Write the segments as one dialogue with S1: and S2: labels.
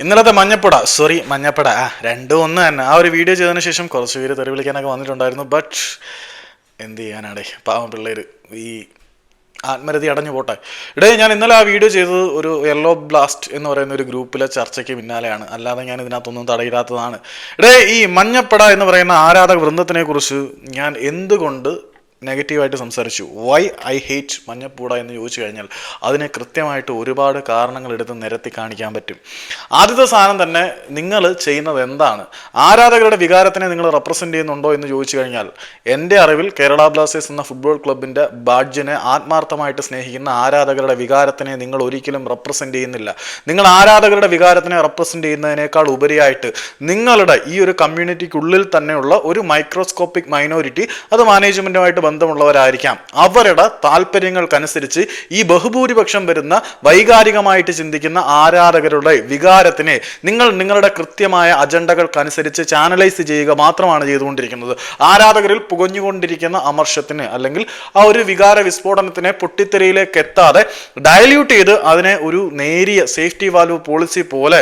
S1: ഇന്നലത്തെ മഞ്ഞപ്പട സോറി മഞ്ഞപ്പട. ആ രണ്ടും ഒന്ന് തന്നെ. ആ ഒരു വീഡിയോ ചെയ്തതിന് ശേഷം കുറച്ച് പേര് തെറി വിളിക്കാനൊക്കെ വന്നിട്ടുണ്ടായിരുന്നു. ബട്ട് എന്ത് ചെയ്യാനാണ് പാവം പിള്ളേർ ഈ ആത്മരതി അടഞ്ഞു പോട്ടെ. ഇടേ ഞാൻ ഇന്നലെ ആ വീഡിയോ ചെയ്തത് ഒരു യെല്ലോ ബ്ലാസ്റ്റ് എന്ന് പറയുന്ന ഒരു ഗ്രൂപ്പിലെ ചർച്ചയ്ക്ക് പിന്നാലെയാണ്. അല്ലാതെ ഞാൻ ഇതിനകത്തൊന്നും തടയില്ലാത്തതാണ് ഇടേ ഈ മഞ്ഞപ്പട എന്ന് പറയുന്ന ആരാധക വൃന്ദത്തിനെ കുറിച്ച് ഞാൻ എന്തുകൊണ്ട് നെഗറ്റീവായിട്ട് സംസാരിച്ചു. വൈ ഐ ഹേറ്റ് മഞ്ഞപ്പൂട? എന്ന് ചോദിച്ചു കഴിഞ്ഞാൽ അതിന് കൃത്യമായിട്ട് ഒരുപാട് കാരണങ്ങൾ എടുത്ത് നിരത്തി കാണിക്കാൻ പറ്റും. ആദ്യത്തെ സാധനം തന്നെ നിങ്ങൾ ചെയ്യുന്നത് എന്താണ്? ആരാധകരുടെ വികാരത്തിനെ നിങ്ങൾ റെപ്രസെന്റ് ചെയ്യുന്നുണ്ടോ എന്ന് ചോദിച്ചു കഴിഞ്ഞാൽ എന്റെ അറിവിൽ കേരള ബ്ലാസ്റ്റേഴ്സ് എന്ന ഫുട്ബോൾ ക്ലബിന്റെ ബാഡ്ജിനെ ആത്മാർത്ഥമായിട്ട് സ്നേഹിക്കുന്ന ആരാധകരുടെ വികാരത്തിനെ നിങ്ങൾ ഒരിക്കലും റെപ്രസെന്റ് ചെയ്യുന്നില്ല. നിങ്ങൾ ആരാധകരുടെ വികാരത്തിനെ റെപ്രസെന്റ് ചെയ്യുന്നതിനേക്കാൾ ഉപരിയായിട്ട് നിങ്ങളുടെ ഈ ഒരു കമ്മ്യൂണിറ്റിക്കുള്ളിൽ തന്നെയുള്ള ഒരു മൈക്രോസ്കോപ്പിക് മൈനോറിറ്റി അത് മാനേജ്മെന്റുമായിട്ട് ബന്ധമുള്ളവരായിരിക്കാം. അവരുടെ താല്പര്യങ്ങൾക്കനുസരിച്ച് ഈ ബഹുഭൂരിപക്ഷം വരുന്ന വൈകാരികമായിട്ട് ചിന്തിക്കുന്ന ആരാധകരുടെ വികാരത്തിനെ നിങ്ങൾ നിങ്ങളുടെ കൃത്യമായ അജണ്ടകൾക്കനുസരിച്ച് ചാനലൈസ് ചെയ്യുക മാത്രമാണ് ചെയ്തുകൊണ്ടിരിക്കുന്നത്. ആരാധകരിൽ പുകഞ്ഞുകൊണ്ടിരിക്കുന്ന അമർഷത്തിന് അല്ലെങ്കിൽ ആ ഒരു വികാര വിസ്ഫോടനത്തിനെ പൊട്ടിത്തെറിയിലേക്ക് എത്താതെ ഡയല്യൂട്ട് ചെയ്ത് അതിനെ ഒരു നേരിയ സേഫ്റ്റി വാൽവ് പോളിസി പോലെ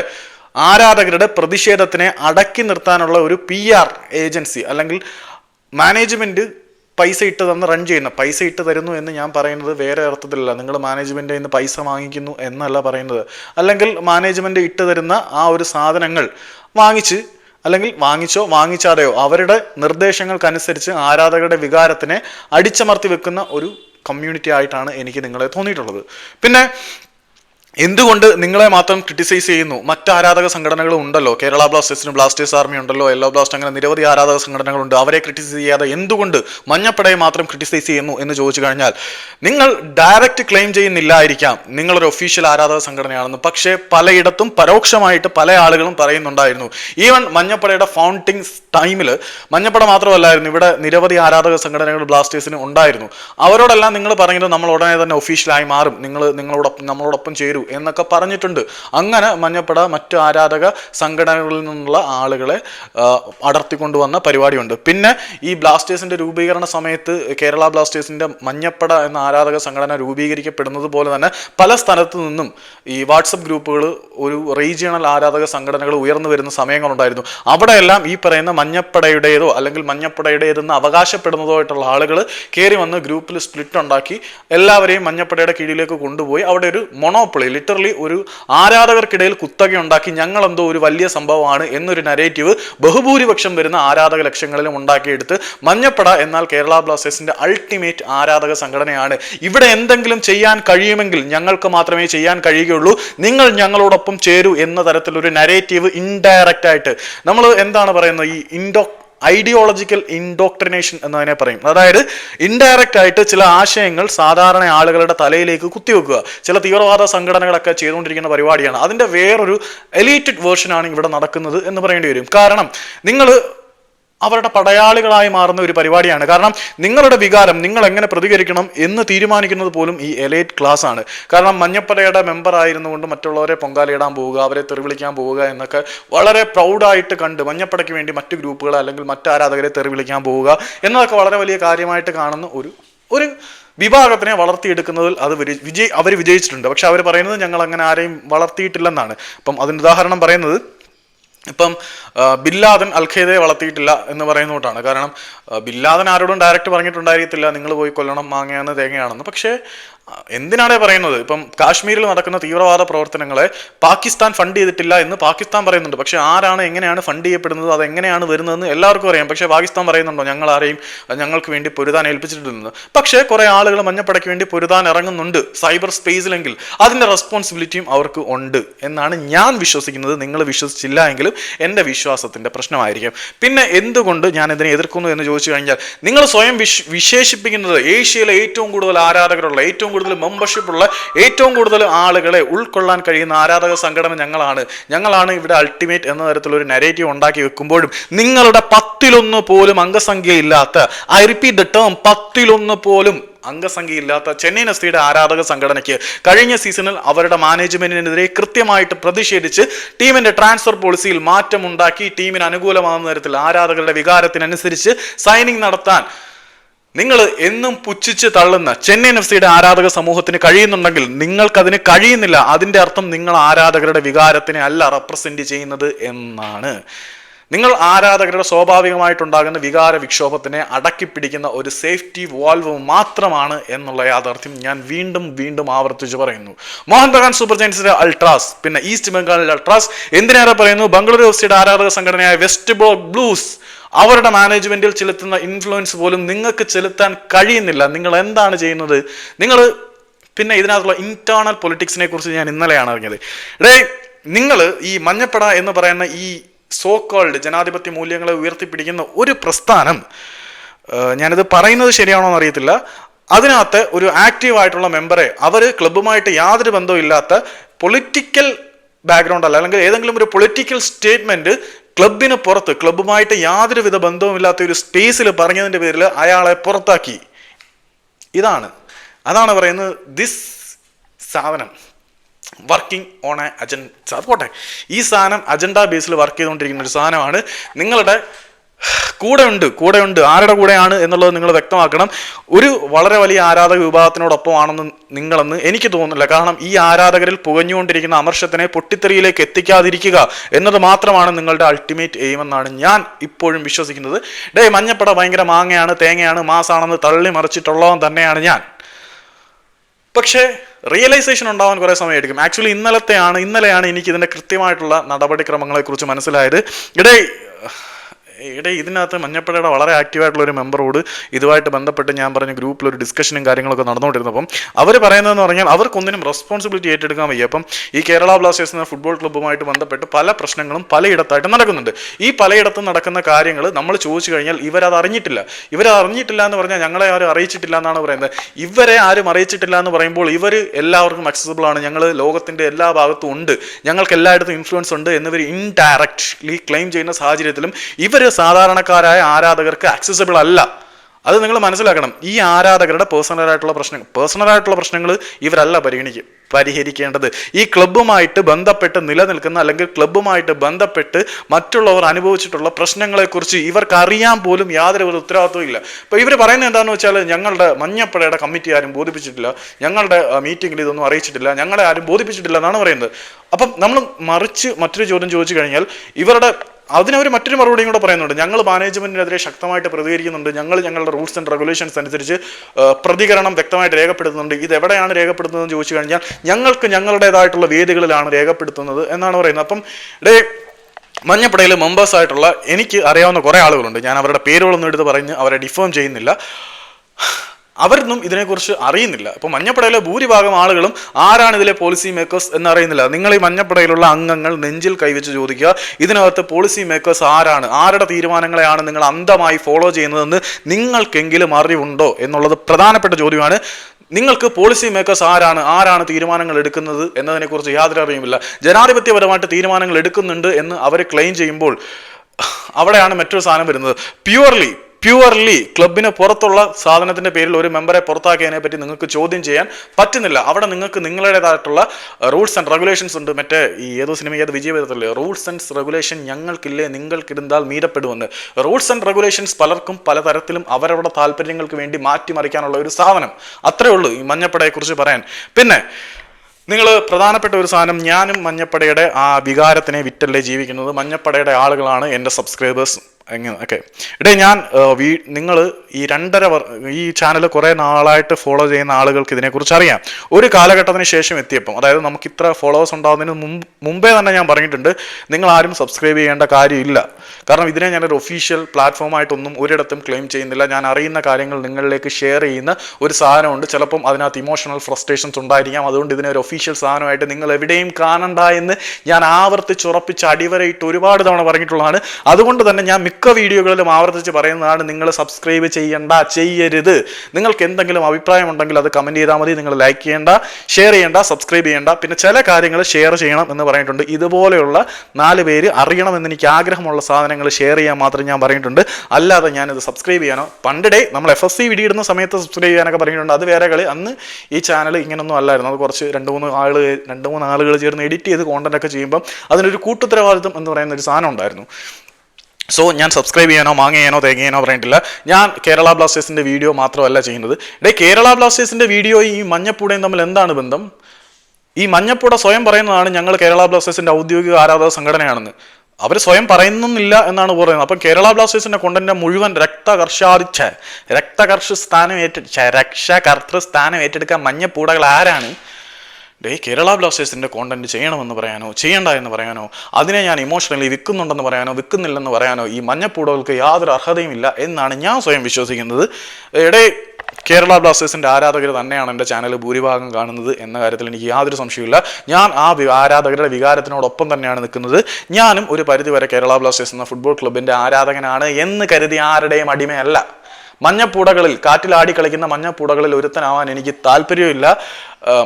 S1: ആരാധകരുടെ പ്രതിഷേധത്തിനെ അടക്കി നിർത്താനുള്ള ഒരു പി ഏജൻസി അല്ലെങ്കിൽ മാനേജ്മെന്റ് പൈസ ഇട്ട് തന്ന് റൺ ചെയ്യുന്ന. പൈസ ഇട്ട് തരുന്നു എന്ന് ഞാൻ പറയുന്നത് വേറെ അർത്ഥത്തിലല്ല. നിങ്ങൾ മാനേജ്മെന്റിൽ നിന്ന് പൈസ വാങ്ങിക്കുന്നു എന്നല്ല പറയുന്നത്. അല്ലെങ്കിൽ മാനേജ്മെന്റ് ഇട്ട് തരുന്ന ആ ഒരു സാധനങ്ങൾ വാങ്ങിച്ച് അല്ലെങ്കിൽ വാങ്ങിച്ചോ വാങ്ങിച്ചാതെയോ അവരുടെ നിർദ്ദേശങ്ങൾക്കനുസരിച്ച് ആരാധകരുടെ വികാരത്തിനെ അടിച്ചമർത്തി വെക്കുന്ന ഒരു കമ്മ്യൂണിറ്റി ആയിട്ടാണ് എനിക്ക് നിങ്ങളെ തോന്നിയിട്ടുള്ളത്. പിന്നെ എന്തുകൊണ്ട് നിങ്ങളെ മാത്രം ക്രിട്ടിസൈസ് ചെയ്യുന്നു? മറ്റ് ആരാധക സംഘടനകളും ഉണ്ടല്ലോ. കേരള ബ്ലാസ്റ്റേഴ്സിന് ബ്ലാസ്റ്റേഴ്സ് ആർമി ഉണ്ടല്ലോ. യെല്ലോ ബ്ലാസ്റ്റ് അങ്ങനെ നിരവധി ആരാധക സംഘടനകളുണ്ട് അവരെ ക്രിട്ടിസൈസ് ചെയ്യാതെ എന്തുകൊണ്ട് മഞ്ഞപ്പടയെ മാത്രം ക്രിട്ടിസൈസ് ചെയ്യുന്നു എന്ന് ചോദിച്ചു കഴിഞ്ഞാൽ നിങ്ങൾ ഡയറക്റ്റ് ക്ലെയിം ചെയ്യുന്നില്ലായിരിക്കാം. നിങ്ങളൊരു ഒഫീഷ്യൽ ആരാധക സംഘടനയാണെന്ന്. പക്ഷേ പലയിടത്തും പരോക്ഷമായിട്ട് പല ആളുകളും പറയുന്നുണ്ടായിരുന്നു. ഈവൻ മഞ്ഞപ്പടയുടെ ഫൗണ്ടിങ് ടൈമിൽ മഞ്ഞപ്പട മാത്രമല്ലായിരുന്നു. ഇവിടെ നിരവധി ആരാധക സംഘടനകൾ ബ്ലാസ്റ്റേഴ്സിന് ഉണ്ടായിരുന്നു. അവരോടെല്ലാം നിങ്ങൾ പറയുന്നത് നമ്മൾ ഉടനെ തന്നെ ഒഫീഷ്യലായി മാറും. നിങ്ങൾ നിങ്ങളോടൊപ്പം നമ്മളോടൊപ്പം ചേരൂ. എന്നൊക്കെ പറഞ്ഞിട്ടുണ്ട്. അങ്ങനെ മഞ്ഞപ്പട മറ്റു ആരാധക സംഘടനകളിൽ നിന്നുള്ള ആളുകളെ അടർത്തിക്കൊണ്ടുവന്ന പരിപാടിയുണ്ട്. പിന്നെ ഈ ബ്ലാസ്റ്റേഴ്സിന്റെ രൂപീകരണ സമയത്ത് കേരള ബ്ലാസ്റ്റേഴ്സിന്റെ മഞ്ഞപ്പട എന്ന ആരാധക സംഘടന രൂപീകരിക്കപ്പെടുന്നത് പോലെ തന്നെ പല സ്ഥലത്തു നിന്നും ഈ വാട്സപ്പ് ഗ്രൂപ്പുകൾ ഒരു റീജിയണൽ ആരാധക സംഘടനകൾ ഉയർന്നു വരുന്ന സമയങ്ങളുണ്ടായിരുന്നു. അവിടെയെല്ലാം ഈ പറയുന്ന മഞ്ഞപ്പടയുടേതോ അല്ലെങ്കിൽ മഞ്ഞപ്പടയുടേതെന്ന് അവകാശപ്പെടുന്നതോ ആയിട്ടുള്ള ആളുകൾ കയറി വന്ന് ഗ്രൂപ്പിൽ സ്പ്ലിറ്റ് ഉണ്ടാക്കി എല്ലാവരെയും മഞ്ഞപ്പടയുടെ കീഴിലേക്ക് കൊണ്ടുപോയി അവിടെ ഒരു മൊണോപ്പൊളി ലിറ്ററലി ഒരു ആരാധകർക്കിടയിൽ കുത്തക ഉണ്ടാക്കി ഞങ്ങൾ എന്തോ ഒരു വലിയ സംഭവമാണ് എന്നൊരു നരേറ്റീവ് ബഹുഭൂരിപക്ഷം വരുന്ന ആരാധക ലക്ഷ്യങ്ങളിലും ഉണ്ടാക്കിയെടുത്ത് മഞ്ഞപ്പട എന്നാൽ കേരള ബ്ലാസ്റ്റേഴ്സിന്റെ അൾട്ടിമേറ്റ് ആരാധക സംഘടനയാണ്. ഇവിടെ എന്തെങ്കിലും ചെയ്യാൻ കഴിയുമെങ്കിൽ ഞങ്ങൾക്ക് മാത്രമേ ചെയ്യാൻ കഴിയുകയുള്ളൂ. നിങ്ങൾ ഞങ്ങളോടൊപ്പം ചേരൂ എന്ന തരത്തിലൊരു നരേറ്റീവ് ഇൻഡയറക്റ്റ് ആയിട്ട്. നമ്മൾ എന്താണ് പറയുന്നത്? ഈ ഇൻഡോ ഐഡിയോളജിക്കൽ ഇൻഡോക്ട്രിനേഷൻ എന്നതിനെ പറയും. അതായത് ഇൻഡയറക്റ്റ് ആയിട്ട് ചില ആശയങ്ങൾ സാധാരണ ആളുകളുടെ തലയിലേക്ക് കുത്തിവെക്കുക. ചില തീവ്രവാദ സംഘടനകളൊക്കെ ചെയ്തുകൊണ്ടിരിക്കുന്ന പരിപാടിയാണ്. അതിന്റെ വേറൊരു എലീറ്റഡ് വേർഷനാണ് ഇവിടെ നടക്കുന്നത് എന്ന് പറയേണ്ടി വരും. കാരണം നിങ്ങൾ അവരുടെ പടയാളികളായി മാറുന്ന ഒരു പരിപാടിയാണ്. കാരണം നിങ്ങളുടെ വികാരം നിങ്ങൾ എങ്ങനെ പ്രതികരിക്കണം എന്ന് തീരുമാനിക്കുന്നത് പോലും ഈ എലൈറ്റ് ക്ലാസ് ആണ് കാരണം മഞ്ഞപ്പടയുടെ മെമ്പർ ആയിരുന്നുകൊണ്ട് മറ്റുള്ളവരെ പൊങ്കാലയിടാൻ പോവുക അവരെ തെറിവിളിക്കാൻ പോവുക എന്നൊക്കെ വളരെ പ്രൗഡായിട്ട് കണ്ട് മഞ്ഞപ്പടയ്ക്ക് വേണ്ടി മറ്റു ഗ്രൂപ്പുകൾ അല്ലെങ്കിൽ മറ്റു ആരാധകരെ തെറിവിളിക്കാൻ പോവുക എന്നതൊക്കെ വളരെ വലിയ കാര്യമായിട്ട് കാണുന്ന ഒരു ഒരു വിഭാഗത്തിനെ വളർത്തിയെടുക്കുന്നതിൽ അത് വിജയി അവർ വിജയിച്ചിട്ടുണ്ട്. പക്ഷെ അവർ പറയുന്നത് ഞങ്ങൾ അങ്ങനെ ആരെയും വളർത്തിയിട്ടില്ലെന്നാണ്. അപ്പം അതിന് ഉദാഹരണം പറയുന്നത് ഇപ്പം ബില്ലാദൻ അൽഖേദയെ വളർത്തിയിട്ടില്ല എന്ന് പറയുന്നതുകൊണ്ടാണ്. കാരണം ബില്ലാദൻ ആരോടും ഡയറക്റ്റ് പറഞ്ഞിട്ടുണ്ടായിരിക്കത്തില്ല നിങ്ങൾ പോയി കൊല്ലണം മാങ്ങയാണെന്ന് തേങ്ങയാണെന്ന്. പക്ഷേ എന്തിനാണ് പറയുന്നത്? ഇപ്പം കാശ്മീരിൽ നടക്കുന്ന തീവ്രവാദ പ്രവർത്തനങ്ങളെ പാകിസ്ഥാൻ ഫണ്ട് ചെയ്തിട്ടില്ല എന്ന് പാകിസ്ഥാൻ പറയുന്നുണ്ട്. പക്ഷേ ആരാണ് എങ്ങനെയാണ് ഫണ്ട് ചെയ്യപ്പെടുന്നത്? അത് എങ്ങനെയാണ് വരുന്നതെന്ന് എല്ലാവർക്കും അറിയാം. പക്ഷേ പാകിസ്ഥാൻ പറയുന്നുണ്ടോ? ഞങ്ങൾ ആരെയും ഞങ്ങൾക്ക് വേണ്ടി പൊരുതാൻ ഏൽപ്പിച്ചിട്ടുണ്ട് പക്ഷേ കുറേ ആളുകൾ മഞ്ഞപ്പടയ്ക്ക് വേണ്ടി പൊരുതാൻ ഇറങ്ങുന്നുണ്ട് സൈബർ സ്പേസിലെങ്കിൽ. അതിന്റെ റെസ്പോൺസിബിലിറ്റിയും അവർക്ക് ഉണ്ട് എന്നാണ് ഞാൻ വിശ്വസിക്കുന്നത്. നിങ്ങൾ വിശ്വസിച്ചില്ല എങ്കിലും എന്റെ വിശ്വാസത്തിന്റെ പ്രശ്നമായിരിക്കും. പിന്നെ എന്തുകൊണ്ട് ഞാൻ ഇതിനെ എതിർക്കുന്നു എന്ന് ചോദിച്ചു കഴിഞ്ഞാൽ നിങ്ങൾ സ്വയം വിശ് വിശേഷിപ്പിക്കുന്നത് ഏഷ്യയിലെ ഏറ്റവും കൂടുതൽ ആരാധകരുള്ള ഏറ്റവും കൂടുതൽ മെമ്പർഷിപ്പ് ഉള്ള ഏറ്റവും കൂടുതൽ ആളുകളെ ഉൾക്കൊള്ളാൻ കഴിയുന്ന ആരാധക സംഘടന ഞങ്ങളാണ്. ഞങ്ങളാണ് ഇവിടെ അൾട്ടിമേറ്റ് എന്ന തരത്തിലൊരു നരേറ്റീവ് ഉണ്ടാക്കി വെക്കുമ്പോഴും നിങ്ങളുടെ പത്തിലൊന്ന് പോലും അംഗസംഖ്യ ഇല്ലാത്ത ഐ റിപ്പീറ്റ് ദ ടേം പത്തിലൊന്ന് പോലും അംഗസംഖ്യയില്ലാത്ത ചെന്നൈയിൻ എഫ് സിയുടെ ആരാധക സംഘടനയ്ക്ക് കഴിഞ്ഞ സീസണിൽ അവരുടെ മാനേജ്മെന്റിനെതിരെ കൃത്യമായിട്ട് പ്രതിഷേധിച്ച് ടീമിന്റെ ട്രാൻസ്ഫർ പോളിസിയിൽ മാറ്റമുണ്ടാക്കി ടീമിന് അനുകൂലമാകുന്ന തരത്തിൽ ആരാധകരുടെ വികാരത്തിനനുസരിച്ച് സൈനിങ് നടത്താൻ നിങ്ങൾ എന്നും പുച്ഛിച്ച് തള്ളുന്ന ചെന്നൈ എഫ് സിയുടെ ആരാധക സമൂഹത്തിന് കഴിയുന്നുണ്ടെങ്കിൽ നിങ്ങൾക്കതിന് കഴിയുന്നില്ല. അതിന്റെ അർത്ഥം നിങ്ങൾ ആരാധകരുടെ വികാരത്തിനെ അല്ല റെപ്രസെന്റ് ചെയ്യുന്നത് എന്നാണ്. നിങ്ങൾ ആരാധകരുടെ സ്വാഭാവികമായിട്ടുണ്ടാകുന്ന വികാര വിക്ഷോഭത്തിനെ അടക്കിപ്പിടിക്കുന്ന ഒരു സേഫ്റ്റി വാൽവ് മാത്രമാണ് എന്നുള്ള യാഥാർത്ഥ്യം ഞാൻ വീണ്ടും വീണ്ടും ആവർത്തിച്ച് പറയുന്നു. മോഹൻ ബഗാൻ സൂപ്പർ ജയൻസിന്റെ അൾട്രാസ് പിന്നെ ഈസ്റ്റ് ബംഗാളിലെ അൾട്രാസ് എന്തിനേറെ പറയുന്നു? ബംഗളൂരു എഫ് സിയുടെ ആരാധക സംഘടനയായ വെസ്റ്റ് ബ്ലോക്ക് ബ്ലൂസ് അവരുടെ മാനേജ്മെന്റിൽ ചെലുത്തുന്ന ഇൻഫ്ലുവൻസ് പോലും നിങ്ങൾക്ക് ചെലുത്താൻ കഴിയുന്നില്ല. നിങ്ങൾ എന്താണ് ചെയ്യുന്നത്? നിങ്ങൾ പിന്നെ ഇതിനകത്തുള്ള ഇന്റേണൽ പൊളിറ്റിക്സിനെ കുറിച്ച് ഞാൻ ഇന്നലെയാണ് അറിഞ്ഞത്. ഡേ നിങ്ങൾ ഈ മഞ്ഞപ്പട എന്ന് പറയുന്ന ഈ സോ കോൾഡ് ജനാധിപത്യ മൂല്യങ്ങളെ ഉയർത്തിപ്പിടിക്കുന്ന ഒരു പ്രസ്ഥാനം ഞാനിത് പറയുന്നത് ശരിയാണോ എന്ന് അറിയത്തില്ല അതിനകത്ത് ഒരു ആക്റ്റീവായിട്ടുള്ള മെമ്പറെ അവർ ക്ലബ്ബുമായിട്ട് യാതൊരു ബന്ധവും ഇല്ലാത്ത പൊളിറ്റിക്കൽ ബാക്ക്ഗ്രൗണ്ട് അല്ല. അല്ലെങ്കിൽ ഏതെങ്കിലും ഒരു പൊളിറ്റിക്കൽ സ്റ്റേറ്റ്മെന്റ് ക്ലബിന് പുറത്ത് ക്ലബ്ബുമായിട്ട് യാതൊരുവിധ ബന്ധവുമില്ലാത്ത ഒരു സ്പേസിൽ പറഞ്ഞതിന്റെ പേരിൽ അയാളെ പുറത്താക്കി. ഇതാണ്. അതാണ് പറയുന്നത് ദിസ് സാധനം. വർക്കിംഗ് ഓൺ എ അജണ്ട അത് ഈ സാധനം അജണ്ട ബേസിൽ വർക്ക് ചെയ്തുകൊണ്ടിരിക്കുന്ന ഒരു സാധനമാണ്. നിങ്ങളുടെ കൂടെ ഉണ്ട് കൂടെ ഉണ്ട് ആരുടെ കൂടെയാണ് എന്നുള്ളത് നിങ്ങൾ വ്യക്തമാക്കണം. ഒരു വളരെ വലിയ ആരാധക വിഭാഗത്തിനോടൊപ്പമാണെന്ന് നിങ്ങളെന്ന് എനിക്ക് തോന്നുന്നില്ല. കാരണം ഈ ആരാധകരിൽ പുകഞ്ഞുകൊണ്ടിരിക്കുന്ന അമർഷത്തിനെ പൊട്ടിത്തെറിയിലേക്ക് എത്തിക്കാതിരിക്കുക എന്നത് മാത്രമാണ് നിങ്ങളുടെ അൾട്ടിമേറ്റ് എയിം എന്നാണ് ഞാൻ ഇപ്പോഴും വിശ്വസിക്കുന്നത്. ഡേ മഞ്ഞപ്പട ഭയങ്കര മാങ്ങയാണ് തേങ്ങയാണ് മാസാണെന്ന് തള്ളി മറിച്ചിട്ടുള്ളവൻ തന്നെയാണ് ഞാൻ. പക്ഷേ റിയലൈസേഷൻ ഉണ്ടാവാൻ കുറേ സമയം എടുക്കും ആക്ച്വലി ഇന്നലത്തെയാണ് ഇന്നലെയാണ് എനിക്ക് ഇതിന്റെ കൃത്യമായിട്ടുള്ള നടപടിക്രമങ്ങളെക്കുറിച്ച് മനസ്സിലായത്. ഇടേ ഇടേ ഇതിനകത്ത് മഞ്ഞപ്പടയുടെ വളരെ ആക്റ്റീവായിട്ടുള്ള ഒരു മെമ്പറോട് ഇതുമായിട്ട് ബന്ധപ്പെട്ട് ഞാൻ പറഞ്ഞ ഗ്രൂപ്പിൽ ഒരു ഡിസ്കഷനും കാര്യങ്ങളൊക്കെ നടന്നുകൊണ്ടിരുന്നപ്പം അവർ പറയുന്നതെന്ന് പറഞ്ഞാൽ അവർക്കൊന്നിനും റെസ്പോൺസിബിലിറ്റി ഏറ്റെടുക്കാൻ വയ്യ. അപ്പം ഈ കേരള ബ്ലാസ്റ്റേഴ്സ് എന്ന ഫുട്ബോൾ ക്ലബ്ബുമായിട്ട് ബന്ധപ്പെട്ട് പല പ്രശ്നങ്ങളും പലയിടത്തായിട്ട് നടക്കുന്നുണ്ട്. ഈ പലയിടത്തും നടക്കുന്ന കാര്യങ്ങൾ നമ്മൾ ചോദിച്ചു കഴിഞ്ഞാൽ ഇവരത് അറിഞ്ഞിട്ടില്ല. ഇവരത് അറിഞ്ഞിട്ടില്ല എന്ന് പറഞ്ഞാൽ ഞങ്ങളെ ആരും അറിയിച്ചിട്ടില്ല എന്നാണ് പറയുന്നത്. ഇവരെ ആരും അറിയിച്ചിട്ടില്ല എന്ന് പറയുമ്പോൾ ഇവർ എല്ലാവർക്കും അക്സസിബിൾ ആണ്. ഞങ്ങൾ ലോകത്തിന്റെ എല്ലാ ഭാഗത്തും ഉണ്ട്. ഞങ്ങൾക്ക് എല്ലായിടത്തും ഇൻഫ്ലുവൻസ് ഉണ്ട് എന്നിവർ ഇൻഡയറക്റ്റ്ലി ക്ലെയിം ചെയ്യുന്ന സാഹചര്യത്തിലും ഇവർ സാധാരണക്കാരായ ആരാധകർക്ക് അക്സസിബിൾ അല്ല. അത് നിങ്ങൾ മനസ്സിലാക്കണം. ഈ ആരാധകരുടെ പേഴ്സണലായിട്ടുള്ള പ്രശ്നങ്ങൾ. പേഴ്സണലായിട്ടുള്ള പ്രശ്നങ്ങൾ ഇവരല്ല പരിഗണിക്കും പരിഹരിക്കേണ്ടത്. ഈ ക്ലബ്ബുമായിട്ട് ബന്ധപ്പെട്ട് നിലനിൽക്കുന്ന അല്ലെങ്കിൽ ക്ലബ്ബുമായിട്ട് ബന്ധപ്പെട്ട് മറ്റുള്ളവർ അനുഭവിച്ചിട്ടുള്ള പ്രശ്നങ്ങളെക്കുറിച്ച് ഇവർക്ക് അറിയാൻ പോലും യാതൊരു വിധ ഉത്തരവാദിത്വവും ഇല്ല. അപ്പോൾ ഇവർ പറയുന്നത് എന്താണെന്ന് വെച്ചാൽ ഞങ്ങളുടെ മഞ്ഞപ്പടയുടെ കമ്മിറ്റി ആരും ബോധിപ്പിച്ചിട്ടില്ല. ഞങ്ങളുടെ മീറ്റിംഗിൽ ഇതൊന്നും അറിയിച്ചിട്ടില്ല. ഞങ്ങളെ ആരും ബോധിപ്പിച്ചിട്ടില്ല എന്നാണ് പറയുന്നത്. അപ്പം നമ്മൾ മറിച്ച് മറ്റൊരു ചോദ്യം ചോദിച്ചു കഴിഞ്ഞാൽ ഇവരുടെ അതിനവർ മറ്റൊരു മറുപടിയും കൂടെ പറയുന്നുണ്ട്. ഞങ്ങൾ മാനേജ്മെന്റിനെതിരെ ശക്തമായിട്ട് പ്രതികരിക്കുന്നുണ്ട്. ഞങ്ങൾ ഞങ്ങളുടെ റൂൾസ് ആൻഡ് റെഗുലേഷൻസ് അനുസരിച്ച് പ്രതികരണം വ്യക്തമായിട്ട് രേഖപ്പെടുത്തുന്നുണ്ട്. ഇത് എവിടെയാണ് രേഖപ്പെടുത്തുന്നതെന്ന് ചോദിച്ചു കഴിഞ്ഞാൽ ഞങ്ങൾക്ക് ഞങ്ങളുടേതായിട്ടുള്ള വേദികളിലാണ് രേഖപ്പെടുത്തുന്നത് എന്നാണ് പറയുന്നത്. അപ്പം ഡേ മെമ്പേഴ്സ് ആയിട്ടുള്ള എനിക്ക് അറിയാവുന്ന കുറേ ആളുകളുണ്ട്. ഞാൻ അവരുടെ പേരുകളൊന്നും എടുത്ത് പറഞ്ഞ് അവരെ ഡിഫേം ചെയ്യുന്നില്ല. അവരൊന്നും ഇതിനെക്കുറിച്ച് അറിയുന്നില്ല. ഇപ്പോൾ മഞ്ഞപ്പടയിലെ ഭൂരിഭാഗം ആളുകളും ആരാണ് ഇതിലെ പോളിസി മേക്കേഴ്സ് എന്ന് അറിയുന്നില്ല നിങ്ങൾ ഈ മഞ്ഞപ്പടയിലുള്ള അംഗങ്ങൾ നെഞ്ചിൽ കൈവച്ച് ചോദിക്കുക ഇതിനകത്ത് പോളിസി മേക്കേഴ്സ് ആരാണ്? ആരുടെ തീരുമാനങ്ങളെയാണ് നിങ്ങൾ അന്ധമായി ഫോളോ ചെയ്യുന്നതെന്ന് നിങ്ങൾക്കെങ്കിലും അറിവുണ്ടോ എന്നുള്ളത് പ്രധാനപ്പെട്ട ചോദ്യമാണ്. നിങ്ങൾക്ക് പോളിസി മേക്കേഴ്സ് ആരാണ്? ആരാണ് തീരുമാനങ്ങൾ എടുക്കുന്നത് എന്നതിനെക്കുറിച്ച് യാതൊരു അറിയുമില്ല ജനാധിപത്യപരമായിട്ട് തീരുമാനങ്ങൾ എടുക്കുന്നുണ്ട് എന്ന് അവർ ക്ലെയിം ചെയ്യുമ്പോൾ അവിടെയാണ് മറ്റൊരു സാധനം വരുന്നത്. പ്യുവർലി പ്യുവർലി ക്ലബിന് പുറത്തുള്ള സാധനത്തിന്റെ പേരിൽ ഒരു മെമ്പറെ പുറത്താക്കിയതിനെ പറ്റി നിങ്ങൾക്ക് ചോദ്യം ചെയ്യാൻ പറ്റുന്നില്ല. അവിടെ നിങ്ങൾക്ക് നിങ്ങളുടേതായിട്ടുള്ള റൂൾസ് ആൻഡ് റെഗുലേഷൻസ് ഉണ്ട്. മറ്റേ ഈ ഏതോ സിനിമ ഏത് വിജയപഥത്തില്ലേ റൂൾസ് ആൻഡ് റെഗുലേഷൻ ഞങ്ങൾക്കില്ലേ നിങ്ങൾക്കിരുന്നാൽ മീരപ്പെടുമെന്ന് റൂൾസ് ആൻഡ് റെഗുലേഷൻസ് പലർക്കും പലതരത്തിലും അവരവരുടെ താല്പര്യങ്ങൾക്ക് വേണ്ടി മാറ്റിമറിക്കാനുള്ള ഒരു സാധനം. അത്രേ ഉള്ളൂ ഈ മഞ്ഞപ്പടയെക്കുറിച്ച് പറയാൻ. പിന്നെ നിങ്ങൾ പ്രധാനപ്പെട്ട ഒരു സാധനം ഞാനും മഞ്ഞപ്പടയുടെ ആ വികാരത്തിനെ വിറ്റല്ലേ ജീവിക്കുന്നത്? മഞ്ഞപ്പടയുടെ ആളുകളാണ് എന്റെ സബ്സ്ക്രൈബേഴ്സ്. എങ്ങനെ? ഓക്കെ ഇടേ ഞാൻ നിങ്ങൾ ഈ രണ്ടര ഈ ചാനൽ കുറേ നാളായിട്ട് ഫോളോ ചെയ്യുന്ന ആളുകൾക്ക് ഇതിനെക്കുറിച്ച് അറിയാം. ഒരു കാലഘട്ടത്തിന് ശേഷം എത്തിയപ്പം അതായത് നമുക്ക് ഇത്ര ഫോളോവേഴ്സ് ഉണ്ടാകുന്നതിന് മുമ്പേ തന്നെ ഞാൻ പറഞ്ഞിട്ടുണ്ട് നിങ്ങൾ ആരും സബ്സ്ക്രൈബ് ചെയ്യേണ്ട കാര്യമില്ല. കാരണം ഇതിനെ ഞാനൊരു ഒഫീഷ്യൽ പ്ലാറ്റ്ഫോമായിട്ടൊന്നും ഒരിടത്തും ക്ലെയിം ചെയ്യുന്നില്ല. ഞാൻ അറിയുന്ന കാര്യങ്ങൾ നിങ്ങളിലേക്ക് ഷെയർ ചെയ്യുന്ന ഒരു സാധനമുണ്ട്. ചിലപ്പം അതിനകത്ത് ഇമോഷണൽ ഫ്രസ്ട്രേഷൻസ് ഉണ്ടായിരിക്കാം. അതുകൊണ്ട് ഇതിനെ ഒരു ഒഫീഷ്യൽ സാധനമായിട്ട് നിങ്ങൾ എവിടെയും കാണണ്ട എന്ന് ഞാൻ ആവർത്തിച്ചുറപ്പിച്ച് അടിവരയിട്ട് ഒരുപാട് തവണ പറഞ്ഞിട്ടുള്ളതാണ്. അതുകൊണ്ട് തന്നെ ഞാൻ മിക്ക വീഡിയോകളിലും ആവർത്തിച്ച് പറയുന്നതാണ് നിങ്ങൾ സബ്സ്ക്രൈബ് ചെയ്യേണ്ട ചെയ്യരുത്. നിങ്ങൾക്ക് എന്തെങ്കിലും അഭിപ്രായം ഉണ്ടെങ്കിൽ അത് കമന്റ് ചെയ്താൽ മതി. നിങ്ങൾ ലൈക്ക് ചെയ്യേണ്ട ഷെയർ ചെയ്യേണ്ട സബ്സ്ക്രൈബ് ചെയ്യേണ്ട. പിന്നെ ചില കാര്യങ്ങൾ ഷെയർ ചെയ്യണം എന്ന് പറഞ്ഞിട്ടുണ്ട്. ഇതുപോലെയുള്ള നാല് പേര് അറിയണമെന്ന് എനിക്ക് ആഗ്രഹമുള്ള സാധനങ്ങൾ ഷെയർ ചെയ്യാൻ മാത്രം ഞാൻ പറഞ്ഞിട്ടുണ്ട്. അല്ലാതെ ഞാനിത് സബ്സ്ക്രൈബ് ചെയ്യാനോ പണ്ടിടെ നമ്മൾ എഫ് എസ് സി വീഡിയോ ഇടുന്ന സമയത്ത് സബ്സ്ക്രൈബ് ചെയ്യാനൊക്കെ പറഞ്ഞിട്ടുണ്ട്. അത് വേറെ കളി. അന്ന് ഈ ചാനൽ ഇങ്ങനൊന്നും അല്ലായിരുന്നു. അത് കുറച്ച് രണ്ട് മൂന്ന് ആളുകൾ രണ്ട് മൂന്ന് ആളുകൾ ചേർന്ന് എഡിറ്റ് ചെയ്ത് കോണ്ടന്റ് ഒക്കെ ചെയ്യുമ്പം അതിനൊരു കൂട്ടുത്തരവാദിത്വം എന്ന് പറയുന്ന ഒരു സാധനം ഉണ്ടായിരുന്നു. സോ ഞാൻ സബ്സ്ക്രൈബ് ചെയ്യാനോ മാങ്ങ ചെയ്യാനോ പറയണ്ടില്ല ഞാൻ കേരള ബ്ലാസ്റ്റേഴ്സിന്റെ വീഡിയോ മാത്രമല്ല ചെയ്യുന്നത്. ഡേ കേരള ബ്ലാസ്റ്റേഴ്സിന്റെ വീഡിയോ ഈ മഞ്ഞപ്പൂടയും തമ്മിൽ എന്താണ് ബന്ധം? ഈ മഞ്ഞപ്പൂട സ്വയം പറയുന്നതാണ് ഞങ്ങൾ കേരള ബ്ലാസ്റ്റേഴ്സിന്റെ ഔദ്യോഗിക ആരാധക സംഘടനയാണെന്ന്. അവർ സ്വയം പറയുന്നില്ല എന്നാണ് പറയുന്നത്. അപ്പം കേരള ബ്ലാസ്റ്റേഴ്സിന്റെ കൊണ്ടന്റെ മുഴുവൻ രക്തകർഷാദിച്ച രക്തകർഷ സ്ഥാനം ഏറ്റെടുക്ക രക്ഷകർത്തൃ സ്ഥാനം ഏറ്റെടുക്കാൻ മഞ്ഞപ്പൂടകൾ ആരാണ്? ഡേ കേരള ബ്ലാസ്റ്റേഴ്സിന്റെ കോണ്ടന്റ് ചെയ്യണമെന്ന് പറയാനോ ചെയ്യണ്ട എന്ന് പറയാനോ അതിനെ ഞാൻ ഇമോഷണലി വിൽക്കുന്നുണ്ടെന്ന് പറയാനോ വിൽക്കുന്നില്ലെന്ന് പറയാനോ ഈ മഞ്ഞപ്പൂടകൾക്ക് യാതൊരു അർഹതയുമില്ല എന്നാണ് ഞാൻ സ്വയം വിശ്വസിക്കുന്നത്. എടേ കേരള ബ്ലാസ്റ്റേഴ്സിന്റെ ആരാധകർ തന്നെയാണ് എന്റെ ചാനൽ ഭൂരിഭാഗം കാണുന്നത് എന്ന കാര്യത്തിൽ എനിക്ക് യാതൊരു സംശയമില്ല ഞാൻ ആ ആരാധകരുടെ വികാരത്തിനോടൊപ്പം തന്നെയാണ് നിൽക്കുന്നത്. ഞാനും ഒരു പരിധിവരെ കേരള ബ്ലാസ്റ്റേഴ്സ് എന്ന ഫുട്ബോൾ ക്ലബിന്റെ ആരാധകനാണ് എന്ന് കരുതി ആരുടെയും അടിമയല്ല. മഞ്ഞപ്പൂടകളിൽ കാറ്റിലാടി കളിക്കുന്ന മഞ്ഞപ്പൂടകളിൽ ഒരുത്തനാവാൻ എനിക്ക് താല്പര്യമില്ല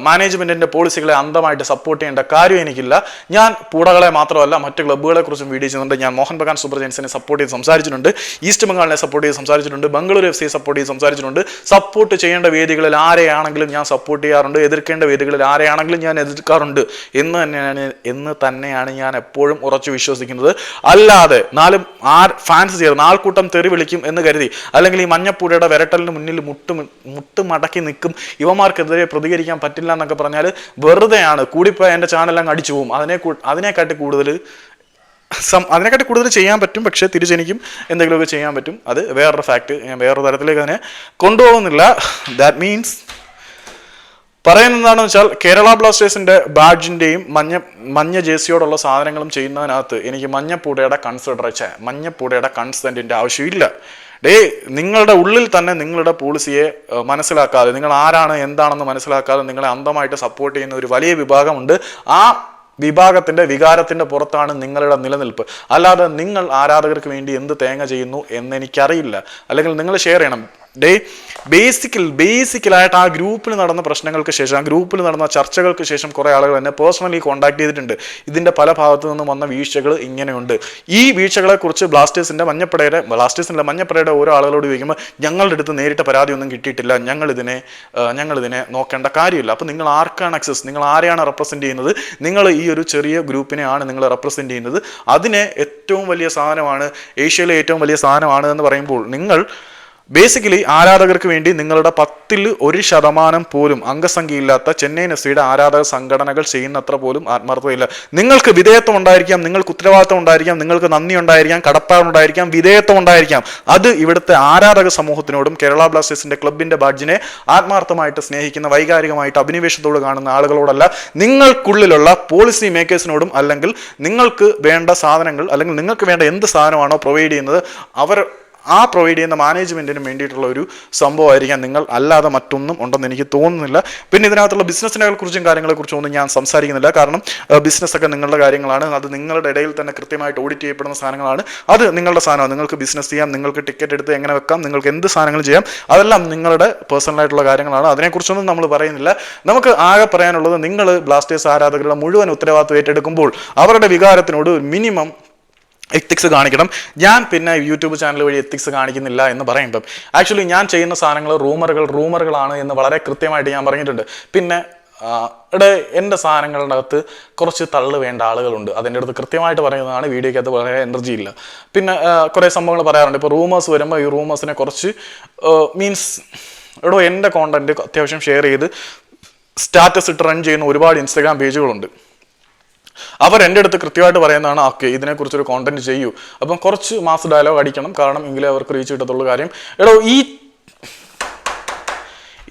S1: മാനേജ്മെന്റിന്റെ പോളിസികളെ അന്തമായിട്ട് സപ്പോർട്ട് ചെയ്യേണ്ട കാര്യം എനിക്കില്ല. ഞാൻ പൂടകളെ മാത്രമല്ല മറ്റ് ക്ലബ്ബുകളെ കുറിച്ചും വീഡിയോ ചെയ്യുന്നുണ്ട്. ഞാൻ മോഹൻ ബഗാൻ സൂപ്പർ ജയൻസിനെ സപ്പോർട്ട് ചെയ്ത് സംസാരിച്ചിട്ടുണ്ട്. ഈസ്റ്റ് ബംഗാളിനെ സപ്പോർട്ട് ചെയ്ത് സംസാരിച്ചിട്ടുണ്ട്. ബംഗളൂരു എഫ് സിയെ സപ്പോർട്ട് ചെയ്ത് സംസാരിച്ചിട്ടുണ്ട്. സപ്പോർട്ട് ചെയ്യേണ്ട വേദികളിൽ ആരെയാണെങ്കിലും ഞാൻ സപ്പോർട്ട് ചെയ്യാറുണ്ട്. എതിർക്കേണ്ട വേദികളിൽ ആരെയാണെങ്കിലും ഞാൻ എതിർക്കാറുണ്ട്. എന്ന് തന്നെയാണ് എന്ന് തന്നെയാണ് ഞാൻ എപ്പോഴും ഉറച്ചു വിശ്വസിക്കുന്നത്. അല്ലാതെ നാലും ആ ഫാൻസ് ചേർന്ന് ആൾക്കൂട്ടം തെറി വിളിക്കും എന്ന് കരുതി. അല്ലെങ്കിൽ ഈ മഞ്ഞപ്പൂടയുടെ വിരട്ടലിന് മുന്നിൽ മുട്ട് മുട്ട് മടക്കി നിൽക്കും. യുവമാർക്കെതിരെ പ്രതികരിക്കാൻ പറ്റില്ല എന്നൊക്കെ പറഞ്ഞാൽ വെറുതെയാണ്. കൂടിപ്പോയി എന്റെ ചാനൽ അങ്ങ് അടിച്ചു പോകും അതിനെ അതിനെക്കാട്ടി കൂടുതൽ സം അതിനെക്കാട്ടി കൂടുതൽ ചെയ്യാൻ പറ്റും പക്ഷേ തിരിച്ചെനിക്കും എന്തെങ്കിലുമൊക്കെ ചെയ്യാൻ പറ്റും. അത് വേറൊരു ഫാക്ട് ഞാൻ വേറൊരു തരത്തിലേക്ക് അതിനെ കൊണ്ടുപോകുന്നില്ല. ദാറ്റ് മീൻസ് പറയുന്നത് എന്താണെന്ന് വെച്ചാൽ കേരള ബ്ലാസ്റ്റേഴ്സിന്റെ ബാഡ്ജിന്റെയും മഞ്ഞ മഞ്ഞ ജേഴ്സിയോടുള്ള സാധനങ്ങളും ചെയ്യുന്നതിനകത്ത് എനിക്ക് മഞ്ഞപ്പൂടയുടെ കൺസിഡറേഷൻ മഞ്ഞപ്പൂടയുടെ കൺസെന്റിന്റെ ആവശ്യമില്ല. ഡേ നിങ്ങളുടെ ഉള്ളിൽ തന്നെ നിങ്ങളുടെ പോളിസിയെ മനസ്സിലാക്കാതെ നിങ്ങൾ ആരാണ് എന്താണെന്ന് മനസ്സിലാക്കാതെ നിങ്ങളെ അന്തമായിട്ട് സപ്പോർട്ട് ചെയ്യുന്ന ഒരു വലിയ വിഭാഗമുണ്ട്. ആ വിഭാഗത്തിന്റെ വികാരത്തിന്റെ പുറത്താണ് നിങ്ങളുടെ നിലനിൽപ്പ്. അല്ലാതെ നിങ്ങൾ ആരാധകർക്ക് വേണ്ടി എന്ത് തേങ്ങ ചെയ്യുന്നു എന്ന് എനിക്കറിയില്ല അല്ലെങ്കിൽ നിങ്ങൾ ഷെയർ ചെയ്യണം. ഡേ ബേസിക്കൽ ബേസിക്കലായിട്ട് ആ ഗ്രൂപ്പിൽ നടന്ന പ്രശ്നങ്ങൾക്ക് ശേഷം ആ ഗ്രൂപ്പിൽ നടന്ന ചർച്ചകൾക്ക് ശേഷം കുറേ ആളുകൾ എന്നെ പേഴ്സണലി കോൺടാക്ട് ചെയ്തിട്ടുണ്ട്. ഇതിന്റെ പല ഭാഗത്തു നിന്നും വന്ന വീഴ്ചകൾ ഇങ്ങനെയുണ്ട്. ഈ വീഴ്ചകളെക്കുറിച്ച് ബ്ലാസ്റ്റേഴ്സിന്റെ മഞ്ഞപ്പടയുടെ ബ്ലാസ്റ്റേഴ്സിന്റെ മഞ്ഞപ്പടയുടെ ഓരോ ആളുകളോട് ചോദിക്കുമ്പോൾ ഞങ്ങളുടെ അടുത്ത് നേരിട്ട പരാതിയൊന്നും കിട്ടിയിട്ടില്ല. ഞങ്ങളിതിനെ ഞങ്ങളിതിനെ നോക്കേണ്ട കാര്യമില്ല. അപ്പോൾ നിങ്ങൾ ആർക്കാണ് അക്സസ് നിങ്ങൾ ആരെയാണ് റെപ്രസെന്റ് ചെയ്യുന്നത്? നിങ്ങൾ ഈ ഒരു ചെറിയ ഗ്രൂപ്പിനെയാണ് നിങ്ങൾ റെപ്രസെന്റ് ചെയ്യുന്നത്. അതിനെ ഏറ്റവും വലിയ സാധനമാണ് ഏഷ്യയിലെ ഏറ്റവും വലിയ സാധനമാണ് എന്ന് പറയുമ്പോൾ നിങ്ങൾ ബേസിക്കലി ആരാധകർക്ക് വേണ്ടി നിങ്ങളുടെ പത്തിൽ ഒരു ശതമാനം പോലും അംഗസംഖ്യയില്ലാത്ത ചെന്നൈ എഫ് ആരാധക സംഘടനകൾ ചെയ്യുന്നത്ര പോലും ആത്മാർത്ഥതയില്ല. നിങ്ങൾക്ക് വിധേയത്വം ഉണ്ടായിരിക്കാം നിങ്ങൾക്ക് ഉത്തരവാദിത്തം ഉണ്ടായിരിക്കാം നിങ്ങൾക്ക് നന്ദി ഉണ്ടായിരിക്കാം കടപ്പാടുണ്ടായിരിക്കാം വിധേയത്വം ഉണ്ടായിരിക്കാം. അത് ഇവിടുത്തെ ആരാധക സമൂഹത്തിനോടും കേരള ബ്ലാസ്റ്റേഴ്സിന്റെ ക്ലബിന്റെ ബാഡ്ജിനെ ആത്മാർത്ഥമായിട്ട് സ്നേഹിക്കുന്ന വൈകാരികമായിട്ട് അഭിനിവേശത്തോട് കാണുന്ന ആളുകളോടല്ല നിങ്ങൾക്കുള്ളിലുള്ള പോളിസി മേക്കേഴ്സിനോടും അല്ലെങ്കിൽ നിങ്ങൾക്ക് വേണ്ട സാധനങ്ങൾ അല്ലെങ്കിൽ നിങ്ങൾക്ക് വേണ്ട എന്ത് സാധനമാണോ പ്രൊവൈഡ് ചെയ്യുന്നത് അവർ ആ പ്രൊവൈഡ് ചെയ്യുന്ന മാനേജ്മെന്റിനും വേണ്ടിയിട്ടുള്ള ഒരു സംഭവമായിരിക്കാം നിങ്ങൾ അല്ലാതെ മറ്റൊന്നും ഉണ്ടെന്ന് എനിക്ക് തോന്നുന്നില്ല. പിന്നെ ഇതിനകത്തുള്ള ബിസിനസ്സിനെ കുറിച്ചും കാര്യങ്ങളെ കുറിച്ചും ഒന്നും ഞാൻ സംസാരിക്കുന്നില്ല. കാരണം ബിസിനസ് ഒക്കെ നിങ്ങളുടെ കാര്യങ്ങളാണ്. അത് നിങ്ങളുടെ ഇടയിൽ തന്നെ കൃത്യമായിട്ട് ഓഡിറ്റ് ചെയ്യപ്പെടുന്ന സാധനങ്ങളാണ്. അത് നിങ്ങളുടെ സാധനമാണ്. നിങ്ങൾക്ക് ബിസിനസ് ചെയ്യാം നിങ്ങൾക്ക് ടിക്കറ്റ് എടുത്ത് എങ്ങനെ വെക്കാം നിങ്ങൾക്ക് എന്ത് സാധനങ്ങൾ ചെയ്യാം അതെല്ലാം നിങ്ങളുടെ പേഴ്സണൽ ആയിട്ടുള്ള കാര്യങ്ങളാണ്. അതിനെക്കുറിച്ചൊന്നും നമ്മൾ പറയുന്നില്ല. നമുക്ക് ആകെ പറയാനുള്ളത് നിങ്ങൾ ബ്ലാസ്റ്റേഴ്സ് ആരാധകരുടെ മുഴുവൻ ഉത്തരവാദിത്വം ഏറ്റെടുക്കുമ്പോൾ അവരുടെ വികാരത്തിനോട് മിനിമം എത്തിക്സ് കാണിക്കണം. ഞാൻ പിന്നെ യൂട്യൂബ് ചാനൽ വഴി എത്തിക്സ് കാണിക്കുന്നില്ല എന്ന് പറയുമ്പം ആക്ച്വലി ഞാൻ ചെയ്യുന്ന സാധനങ്ങൾ റൂമറുകൾ റൂമറുകളാണ് എന്ന് വളരെ കൃത്യമായിട്ട് ഞാൻ പറഞ്ഞിട്ടുണ്ട്. പിന്നെ ഇവിടെ എന്റെ സാധനങ്ങളുടെ അകത്ത് കുറച്ച് തള്ളു വേണ്ട ആളുകളുണ്ട്. അതിന്റെ അടുത്ത് കൃത്യമായിട്ട് പറയുന്നതാണ് വീഡിയോയ്ക്കകത്ത് വളരെ എനർജി ഇല്ല. പിന്നെ കുറേ സംഭവങ്ങൾ പറയാറുണ്ട്. ഇപ്പോൾ റൂമേഴ്സ് വരുമ്പോൾ ഈ റൂമേഴ്സിനെ കുറച്ച് മീൻസ് എടോ എന്റെ കോണ്ടന്റ് അത്യാവശ്യം ഷെയർ ചെയ്ത് സ്റ്റാറ്റസ് ഇട്ട് റൺ ചെയ്യുന്ന ഒരുപാട് ഇൻസ്റ്റാഗ്രാം പേജുകളുണ്ട് അവർ എന്റെ അടുത്ത് കൃത്യമായിട്ട് പറയുന്നതാണ് ഓക്കെ ഇതിനെക്കുറിച്ചൊരു കോണ്ടന്റ് ചെയ്യൂ. അപ്പം കുറച്ച് മാസ് ഡയലോഗ് അടിക്കണം കാരണം എങ്കിലേ അവർക്ക് റീച്ച് കിട്ടത്തുള്ളൂ കാര്യം. എടോ ഈ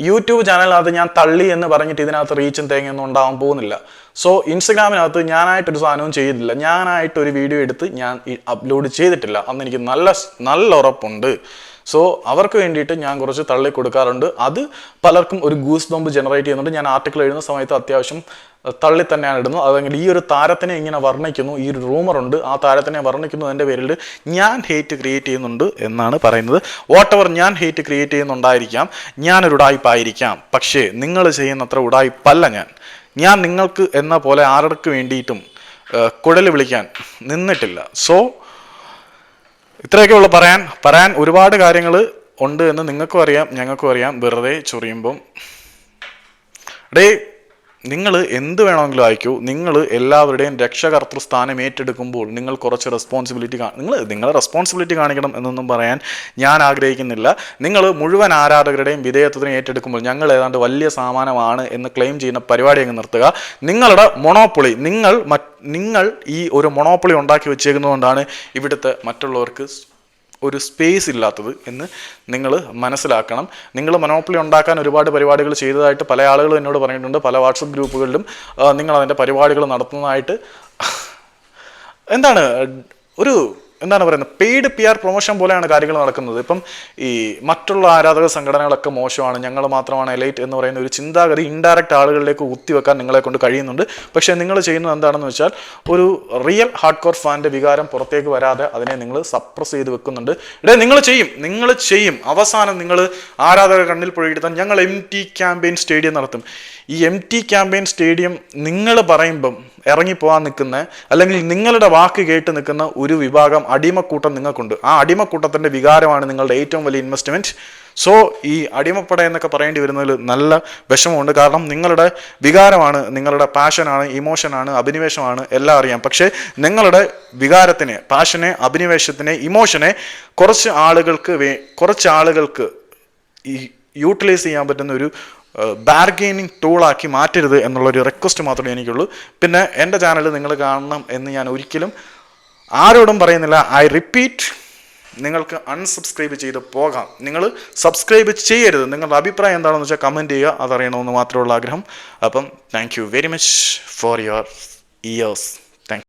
S1: യൂട്യൂബ് ചാനലിനകത്ത് ഞാൻ തള്ളി എന്ന് പറഞ്ഞിട്ട് ഇതിനകത്ത് റീച്ചും തേങ്ങയൊന്നും ഉണ്ടാവാൻ പോകുന്നില്ല. സോ ഇൻസ്റ്റഗ്രാമിനകത്ത് ഞാനായിട്ടൊരു സാധനവും ചെയ്തിട്ടില്ല. ഞാനായിട്ടൊരു വീഡിയോ എടുത്ത് ഞാൻ അപ്ലോഡ് ചെയ്തിട്ടില്ല. അന്ന് എനിക്ക് നല്ല നല്ല ഉറപ്പുണ്ട്. സോ അവർക്ക് വേണ്ടിയിട്ട് ഞാൻ കുറച്ച് തള്ളി കൊടുക്കാറുണ്ട്. അത് പലർക്കും ഒരു ഗൂസ് ബോംബ് ജനറേറ്റ് ചെയ്യുന്നുണ്ട്. ഞാൻ ആർട്ടിക്കിൾ എഴുതുന്ന സമയത്ത് അത്യാവശ്യം തള്ളി തന്നെയാണ് ഇടുന്നത്. അതെങ്കിൽ ഈ ഒരു താരത്തിനെ ഇങ്ങനെ വർണിക്കുന്നു. ഈ ഒരു റൂമറുണ്ട് ആ താരത്തിനെ വർണിക്കുന്നു എന്റെ പേരിൽ ഞാൻ ഹേറ്റ് ക്രിയേറ്റ് ചെയ്യുന്നുണ്ട് എന്നാണ് പറയുന്നത്. വാട്ട് എവർ ഞാൻ ഹേറ്റ് ക്രിയേറ്റ് ചെയ്യുന്നുണ്ടായിരിക്കാം. ഞാനൊരു ഉടായ്പായിരിക്കാം പക്ഷേ നിങ്ങൾ ചെയ്യുന്നത്ര ഉടായ്പല്ല ഞാൻ. ഞാൻ നിങ്ങൾക്ക് എന്ന പോലെ ആർക്ക് വേണ്ടിയിട്ടും കുഴൽ വിളിക്കാൻ നിന്നിട്ടില്ല. സോ ഇത്രയൊക്കെ ഉള്ളു പറയാൻ. പറയാൻ ഒരുപാട് കാര്യങ്ങൾ ഉണ്ട് എന്ന് നിങ്ങൾക്കും അറിയാം ഞങ്ങൾക്കും അറിയാം. വെറുതെ ചൊറിയുമ്പം. ഡേ നിങ്ങൾ എന്ത് വേണമെങ്കിലും അയക്കൂ. നിങ്ങൾ എല്ലാവരുടെയും രക്ഷകർത്തൃ സ്ഥാനം ഏറ്റെടുക്കുമ്പോൾ നിങ്ങൾ കുറച്ച് റെസ്പോൺസിബിലിറ്റി നിങ്ങൾ നിങ്ങൾ റെസ്പോൺസിബിലിറ്റി കാണിക്കണം എന്നൊന്നും പറയാൻ ഞാൻ ആഗ്രഹിക്കുന്നില്ല. നിങ്ങൾ മുഴുവൻ ആരാധകരുടെയും വിധേയത്വത്തിന് ഏറ്റെടുക്കുമ്പോൾ ഞങ്ങൾ ഏതാണ്ട് വലിയ സാമാനമാണ് എന്ന് ക്ലെയിം ചെയ്യുന്ന പരിപാടി അങ്ങ് നിർത്തുക. നിങ്ങളുടെ മൊണോപ്പൊളി നിങ്ങൾ നിങ്ങൾ ഈ ഒരു മൊണോപ്പൊളി ഉണ്ടാക്കി വെച്ചേക്കുന്നതുകൊണ്ടാണ് ഇവിടുത്തെ മറ്റുള്ളവർക്ക് ഒരു സ്പേസ് ഇല്ലാത്തത് എന്ന് നിങ്ങൾ മനസ്സിലാക്കണം. നിങ്ങൾ മനോപ്പിളി ഉണ്ടാക്കാൻ ഒരുപാട് പരിപാടികൾ ചെയ്തതായിട്ട് പല ആളുകളും എന്നോട് പറഞ്ഞിട്ടുണ്ട്. പല വാട്സപ്പ് ഗ്രൂപ്പുകളിലും നിങ്ങൾ അതിന്റെ പരിപാടികൾ നടത്തുന്നതായിട്ട്. എന്താണ്? ഒരു എന്താണ് പറയുന്നത്? പെയ്ഡ് പി ആർ പ്രൊമോഷൻ പോലെയാണ് കാര്യങ്ങൾ നടക്കുന്നത്. ഇപ്പം ഈ മറ്റുള്ള ആരാധക സംഘടനകളൊക്കെ മോശമാണ്. ഞങ്ങൾ മാത്രമാണ് എലൈറ്റ് എന്ന് പറയുന്ന ഒരു ചിന്താഗതി ഇൻഡയറക്റ്റ് ആളുകളിലേക്ക് ഊത്തിവെക്കാൻ നിങ്ങളെ കൊണ്ട് കഴിയുന്നുണ്ട്. പക്ഷേ നിങ്ങൾ ചെയ്യുന്നത് എന്താണെന്ന് വെച്ചാൽ ഒരു റിയൽ ഹാർഡ് കോർ ഫാന്റെ വികാരം പുറത്തേക്ക് വരാതെ അതിനെ നിങ്ങൾ സപ്രസ് ചെയ്ത് വെക്കുന്നുണ്ട്. ഇടേ നിങ്ങൾ ചെയ്യും. നിങ്ങൾ ചെയ്യും. അവസാനം നിങ്ങൾ ആരാധക കണ്ണിൽ പൊഴിയെടുത്താൽ ഞങ്ങൾ എം ടി ക്യാമ്പയിൻ സ്റ്റേഡിയം നടത്തും. ഈ എം ടി ക്യാമ്പയിൻ സ്റ്റേഡിയം നിങ്ങൾ പറയുമ്പം ഇറങ്ങിപ്പോകാൻ നിൽക്കുന്ന അല്ലെങ്കിൽ നിങ്ങളുടെ വാക്ക് കേട്ട് നിൽക്കുന്ന ഒരു വിഭാഗം അടിമക്കൂട്ടം നിങ്ങൾക്കുണ്ട്. ആ അടിമക്കൂട്ടത്തിന്റെ വികാരമാണ് നിങ്ങളുടെ ഏറ്റവും വലിയ ഇൻവെസ്റ്റ്മെന്റ് സോ ഈ അടിമപ്പട എന്നൊക്കെ പറയേണ്ടി വരുന്നതിൽ നല്ല വിഷമമുണ്ട്. കാരണം നിങ്ങളുടെ വികാരമാണ് നിങ്ങളുടെ പാഷനാണ് ഇമോഷനാണ് അഭിനിവേശമാണ് എല്ലാം അറിയാം. പക്ഷേ നിങ്ങളുടെ വികാരത്തിനെ പാഷനെ അഭിനിവേശത്തിനെ ഇമോഷനെ കുറച്ച് ആളുകൾക്ക് വേ കുറച്ച് ആളുകൾക്ക് ഈ യൂട്ടിലൈസ് ചെയ്യാൻ പറ്റുന്ന ഒരു ബാർഗെയിനിങ് ടൂളാക്കി മാറ്റരുത് എന്നുള്ളൊരു റിക്വസ്റ്റ് മാത്രമേ എനിക്കുള്ളൂ. പിന്നെ എന്റെ ചാനൽ നിങ്ങൾ കാണണം എന്ന് ഞാൻ ഒരിക്കലും ആരോടും പറയുന്നില്ല. ഐ റിപ്പീറ്റ് നിങ്ങൾക്ക് അൺസബ്സ്ക്രൈബ് ചെയ്ത് പോകാം. നിങ്ങൾ സബ്സ്ക്രൈബ് ചെയ്യരുത്. നിങ്ങളുടെ അഭിപ്രായം എന്താണെന്ന് വെച്ചാൽ കമന്റ് ചെയ്യുക. അതറിയണമെന്ന് മാത്രമുള്ള ആഗ്രഹം. അപ്പം thank you very much for your ears